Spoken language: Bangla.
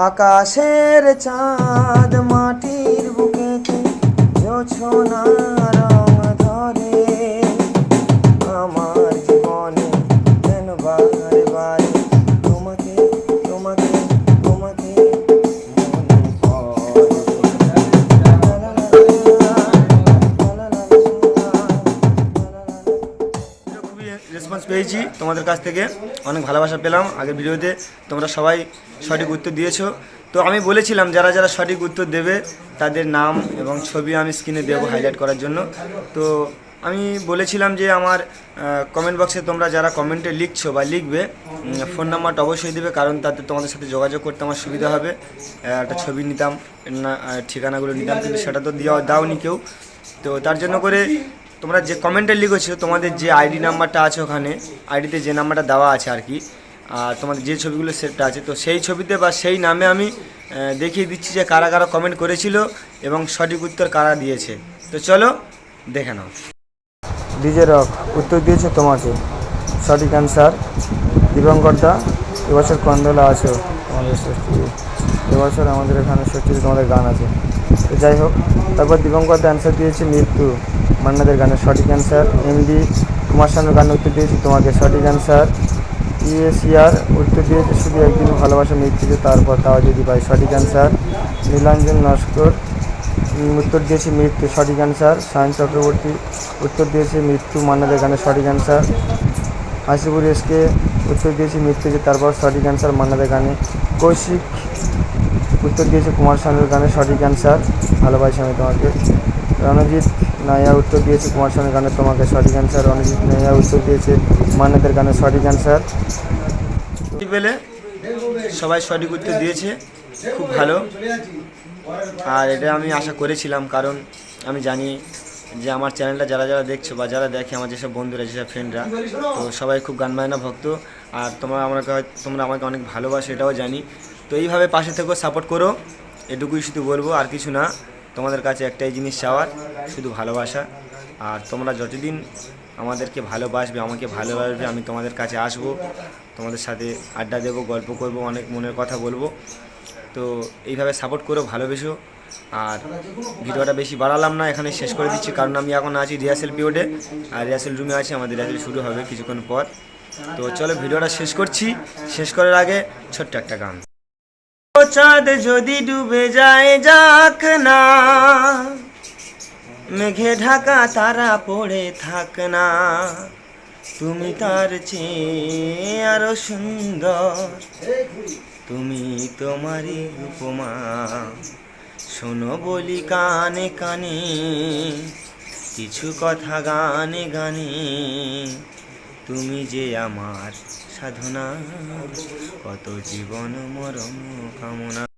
আকাশের চাঁদ মাটির বুকেতে জোছনা রেসপন্স পেয়েছি। তোমাদের কাছ থেকে অনেক ভালোবাসা পেলাম। আগের ভিডিওতে তোমরা সবাই সঠিক উত্তর দিয়েছ। তো আমি বলেছিলাম, যারা যারা সঠিক উত্তর দেবে, তাদের নাম এবং ছবি আমি স্ক্রিনে দেবো হাইলাইট করার জন্য। তো আমি বলেছিলাম যে আমার কমেন্ট বক্সে তোমরা যারা কমেন্টে লিখছো বা লিখবে ফোন নাম্বারটা অবশ্যই দেবে, কারণ তাতে তোমাদের সাথে যোগাযোগ করতে আমার সুবিধা হবে। একটা ছবি নিতাম ঠিকানাগুলো নিতাম, কিন্তু সেটা তো দেওয়া, দাওনি কেউ। তো তার জন্য করে তোমরা যে কমেন্টে লিখেছো, তোমাদের যে আইডি নাম্বারটা আছে ওখানে, আইডিতে যে নাম্বারটা দেওয়া আছে আর কি, আর তোমাদের যে ছবিগুলো সেটটা আছে, তো সেই ছবিতে বা সেই নামে আমি দেখিয়ে দিচ্ছি যে কারা কারা কমেন্ট করেছিল এবং সঠিক উত্তর কারা দিয়েছে। তো চলো, দেখে নাও। ডিজে রক উত্তর দিয়েছে তোমাকে। সঠিক অ্যান্সার দিবঙ্কর দা এবছর কন্দলা আছো তোমাদের ষষ্ঠী। এবছর আমাদের এখানে ষষ্ঠীতে তোমাদের গান আছে। তো যাই হোক, তারপর দিবঙ্কর অ্যান্সার দিয়েছে মৃত্যু। মান্নাদের গানের সঠিক অ্যান্সার এমডি কুমার শানুর গানের উত্তর দিয়েছি, তোমাকে সঠিক অ্যান্সার ইএসিআর উত্তর দিয়েছে, শুধু একদিন ভালোবাসা মৃত্যুতে তারপর তাও যদি পাই সঠিক অ্যান্সার নীলাঞ্জন নস্কর উত্তর দিয়েছে মৃত্যু সঠিক অ্যান্সার সায়ন চক্রবর্তী উত্তর দিয়েছে মৃত্যু, মান্নাদের গানের সঠিক অ্যান্সার হাসিপুর এসকে উত্তর দিয়েছে মৃত্যু যে তারপর সঠিক অ্যান্সার মান্নাদের গানে। কৌশিক উত্তর দিয়েছে কুমার শানুর গানে সঠিক অ্যান্সার ভালোবাসি আমি তোমাকে। রণজিৎ নাইয়া উত্তর দিয়েছে, কুমার শানুর গানে তোমাকে সঠিক অ্যান্সার রণজিৎ নাইয়া উত্তর দিয়েছে মান্নাদের গানে সঠিক অ্যান্সার পেলে সবাই সঠিক উত্তর দিয়েছে, খুব ভালো। আর এটা আমি আশা করেছিলাম, কারণ আমি জানি যে আমার চ্যানেলটা যারা যারা দেখছ বা যারা দেখে আমার যেসব বন্ধুরা, যেসব ফ্রেন্ডরা তো সবাই খুব গান বাজনা ভক্ত। আর তোমরা আমাকে তোমরা আমাকে অনেক ভালোবাসো, এটাও জানি। তো এইভাবে পাশে থেকেও সাপোর্ট করো, এটুকুই শুধু বলব, আর কিছু না। তোমাদের কাছে একটাই জিনিস চাওয়ার, শুধু ভালোবাসা। আর তোমরা যতদিন আমাদেরকে ভালোবাসবে, আমাকে ভালোবাসবে, আমি তোমাদের কাছে আসব, তোমাদের সাথে আড্ডা দেবো, গল্প করব, অনেক মনের কথা বলব। তো এইভাবে সাপোর্ট করো, ভালোবেসো। আর ভিডিওটা বেশি বাড়ালাম না এখানে শেষ করে দিচ্ছি, কারণ আমি এখন আছি রিহার্সেল পিরিয়ডে, আর রিহার্সেল রুমে আছি, আমাদের রিহার্সেল শুরু হবে কিছুক্ষণ পর। তো চলো, ভিডিওটা শেষ করছি। শেষ করার আগে ছোট্ট একটা গান। চাঁদ যদি ডুবে যায়, যাক না। মেঘে ঢাকা তারা পড়ে থাক না। তুমি তার চেয়ে আরও সুন্দর। তুমি তোমারই উপমা। শোনো বলি কানে কানে, কিছু কথা গানে গানে। তুমি যে আমার সাধনা কত জীবন মরম কামনা।